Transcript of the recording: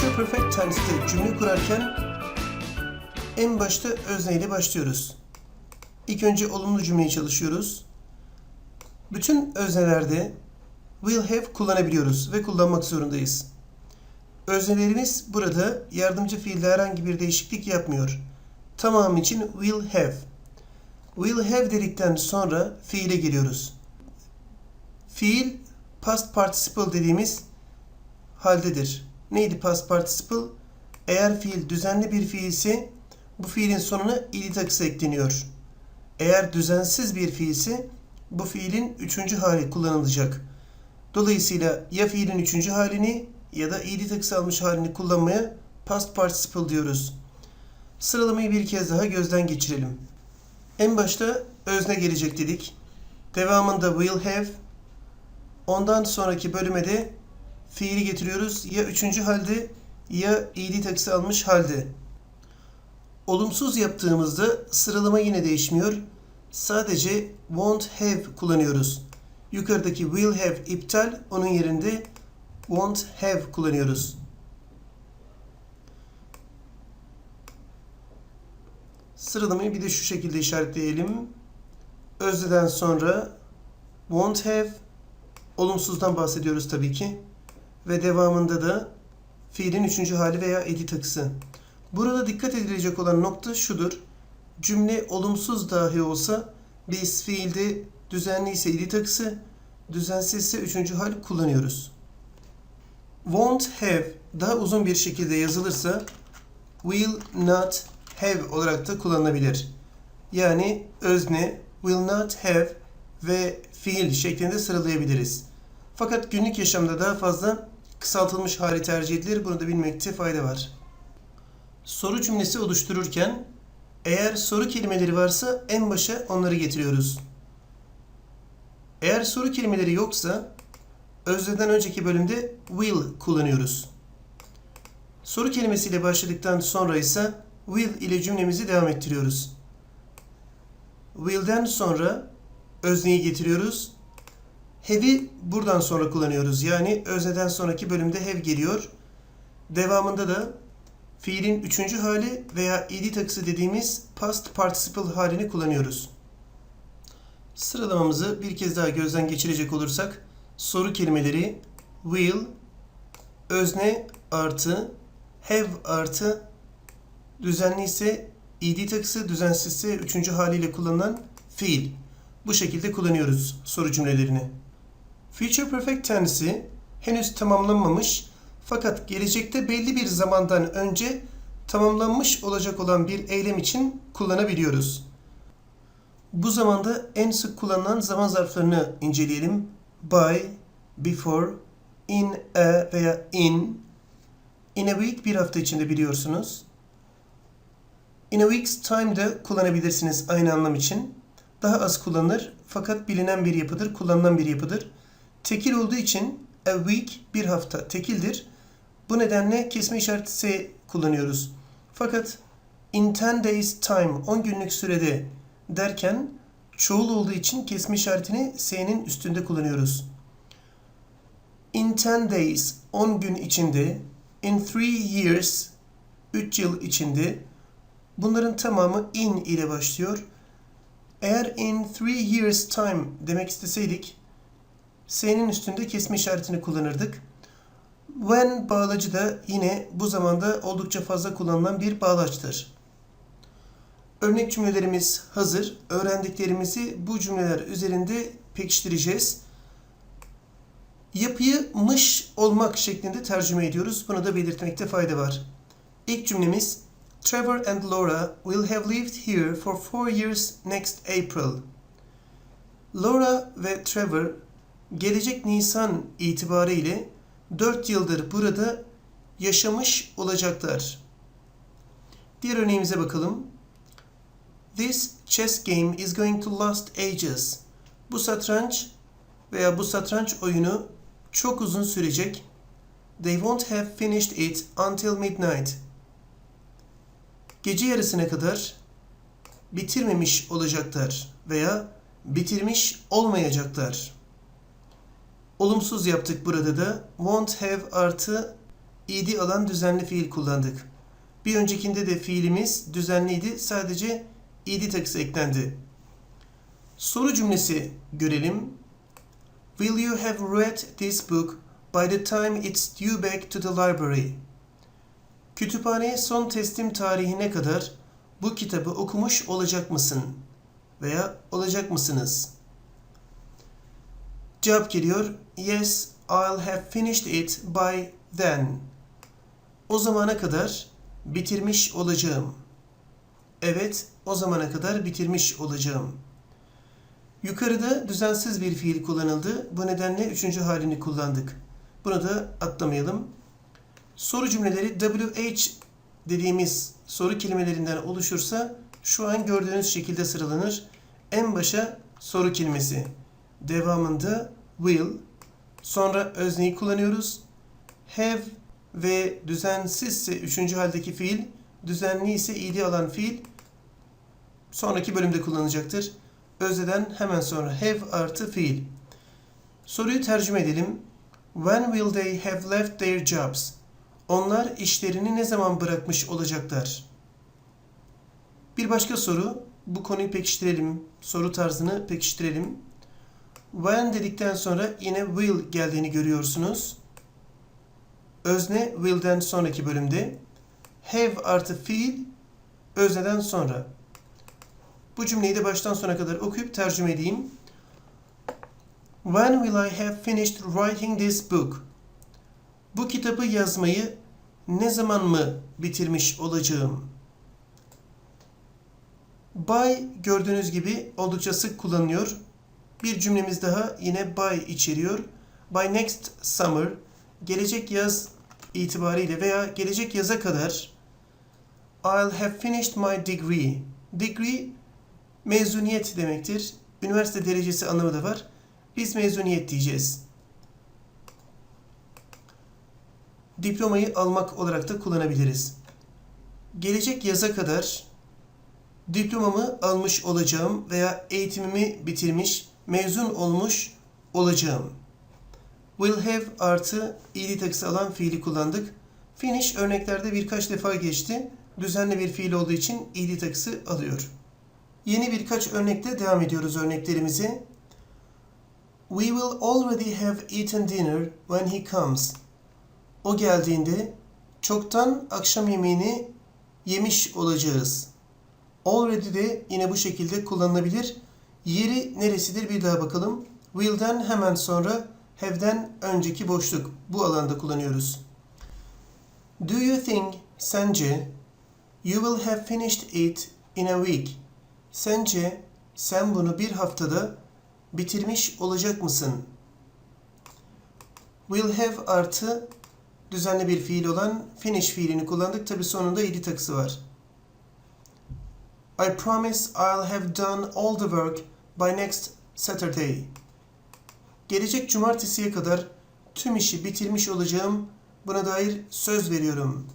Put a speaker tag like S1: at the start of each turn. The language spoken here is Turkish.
S1: Future Perfect Tense'te cümle kurarken en başta özneyle başlıyoruz. İlk önce olumlu cümleyi çalışıyoruz. Bütün öznelerde will have kullanabiliyoruz ve kullanmak zorundayız. Öznelerimiz burada yardımcı fiilde herhangi bir değişiklik yapmıyor. Tamamı için will have. Will have dedikten sonra fiile geliyoruz. Fiil past participle dediğimiz haldedir. Neydi past participle? Eğer fiil düzenli bir fiilse bu fiilin sonuna id takısı ekleniyor. Eğer düzensiz bir fiilse bu fiilin üçüncü hali kullanılacak. Dolayısıyla ya fiilin üçüncü halini ya da id takısı almış halini kullanmaya past participle diyoruz. Sıralamayı bir kez daha gözden geçirelim. En başta özne gelecek dedik. Devamında will have. Ondan sonraki bölüme de fiili getiriyoruz. Ya üçüncü halde ya id takısı almış halde. Olumsuz yaptığımızda sıralama yine değişmiyor. Sadece won't have kullanıyoruz. Yukarıdaki will have iptal, onun yerinde won't have kullanıyoruz. Sıralamayı bir de şu şekilde işaretleyelim. Özneden sonra won't have olumsuzdan bahsediyoruz tabii ki. Ve devamında da fiilin üçüncü hali veya edi takısı. Burada dikkat edilecek olan nokta şudur. Cümle olumsuz dahi olsa biz fiilde düzenli ise edi takısı, düzensizse üçüncü hal kullanıyoruz. Won't have daha uzun bir şekilde yazılırsa will not have olarak da kullanılabilir. Yani özne will not have ve fiil şeklinde sıralayabiliriz. Fakat günlük yaşamda daha fazla kısaltılmış hali tercih edilir. Bunu da bilmekte fayda var. Soru cümlesi oluştururken eğer soru kelimeleri varsa en başa onları getiriyoruz. Eğer soru kelimeleri yoksa özneden önceki bölümde will kullanıyoruz. Soru kelimesiyle başladıktan sonra ise will ile cümlemizi devam ettiriyoruz. Will'den sonra özneyi getiriyoruz. Have'i buradan sonra kullanıyoruz. Yani özneden sonraki bölümde have geliyor. Devamında da fiilin üçüncü hali veya id takısı dediğimiz past participle halini kullanıyoruz. Sıralamamızı bir kez daha gözden geçirecek olursak soru kelimeleri will, özne artı, have artı, düzenli ise id takısı, düzensizse üçüncü haliyle kullanılan fiil. Bu şekilde kullanıyoruz soru cümlelerini. Future Perfect Tense'i henüz tamamlanmamış fakat gelecekte belli bir zamandan önce tamamlanmış olacak olan bir eylem için kullanabiliyoruz. Bu zamanda en sık kullanılan zaman zarflarını inceleyelim. By, before, in a veya in. In a week bir hafta içinde biliyorsunuz. In a week's time de kullanabilirsiniz aynı anlam için. Daha az kullanılır fakat bilinen bir yapıdır, kullanılan bir yapıdır. Tekil olduğu için a week bir hafta tekildir. Bu nedenle kesme işareti S kullanıyoruz. Fakat in 10 days time 10 günlük sürede derken çoğul olduğu için kesme işaretini S'nin üstünde kullanıyoruz. In 10 days 10 gün içinde in 3 years 3 yıl içinde bunların tamamı in ile başlıyor. Eğer in 3 years time demek isteseydik S'nin üstünde kesme işaretini kullanırdık. When bağlacı da yine bu zamanda oldukça fazla kullanılan bir bağlaçtır. Örnek cümlelerimiz hazır. Öğrendiklerimizi bu cümleler üzerinde pekiştireceğiz. Yapıyı mış olmak şeklinde tercüme ediyoruz. Bunu da belirtmekte fayda var. İlk cümlemiz Trevor and Laura will have lived here for four years next April. Laura ve Trevor gelecek Nisan itibariyle 4 yıldır burada yaşamış olacaklar. Diğer örneğimize bakalım. This chess game is going to last ages. Bu satranç veya bu satranç oyunu çok uzun sürecek. They won't have finished it until midnight. Gece yarısına kadar bitirmemiş olacaklar veya bitirmiş olmayacaklar. Olumsuz yaptık burada da. Won't have artı id alan düzenli fiil kullandık. Bir öncekinde de fiilimiz düzenliydi. Sadece id takısı eklendi. Soru cümlesi görelim. Will you have read this book by the time it's due back to the library? Kütüphaneye son teslim tarihine kadar bu kitabı okumuş olacak mısın? Veya olacak mısınız? Cevap geliyor. Yes, I'll have finished it by then. O zamana kadar bitirmiş olacağım. Evet, o zamana kadar bitirmiş olacağım. Yukarıda düzensiz bir fiil kullanıldı. Bu nedenle üçüncü halini kullandık. Bunu da atlamayalım. Soru cümleleri WH dediğimiz soru kelimelerinden oluşursa şu an gördüğünüz şekilde sıralanır. En başa soru kelimesi. Devamında will. Sonra özneyi kullanıyoruz. Have ve düzensizse üçüncü haldeki fiil, düzenli ise id alan fiil sonraki bölümde kullanacaktır. Özneden hemen sonra have artı fiil. Soruyu tercüme edelim. When will they have left their jobs? Onlar işlerini ne zaman bırakmış olacaklar? Bir başka soru. Bu konuyu pekiştirelim. Soru tarzını pekiştirelim. When dedikten sonra yine will geldiğini görüyorsunuz. Özne will'den sonraki bölümde. Have artı fiil özneden sonra. Bu cümleyi de baştan sona kadar okuyup tercüme edeyim. When will I have finished writing this book? Bu kitabı yazmayı ne zaman mı bitirmiş olacağım? By gördüğünüz gibi oldukça sık kullanılıyor. Bir cümlemiz daha yine by içeriyor. By next summer, gelecek yaz itibariyle veya gelecek yaza kadar I'll have finished my degree. Degree mezuniyet demektir. Üniversite derecesi anlamı da var. Biz mezuniyet diyeceğiz. Diplomayı almak olarak da kullanabiliriz. Gelecek yaza kadar diplomamı almış olacağım veya eğitimimi bitirmiş, mezun olmuş olacağım. Will have artı id takısı alan fiili kullandık. Finish örneklerde birkaç defa geçti. Düzenli bir fiil olduğu için id takısı alıyor. Yeni birkaç örnekte devam ediyoruz örneklerimizi. We will already have eaten dinner when he comes. O geldiğinde çoktan akşam yemeğini yemiş olacağız. Already de yine bu şekilde kullanılabilir. Yeri neresidir bir daha bakalım. Will'den hemen sonra have'den önceki boşluk. Bu alanda kullanıyoruz. Do you think, sence, you will have finished it in a week? Sence sen bunu bir haftada bitirmiş olacak mısın? Will have artı düzenli bir fiil olan finish fiilini kullandık. Tabi sonunda id takısı var. I promise I'll have done all the work by next Saturday. Gelecek cumartesiye kadar tüm işi bitirmiş olacağım. Buna dair söz veriyorum.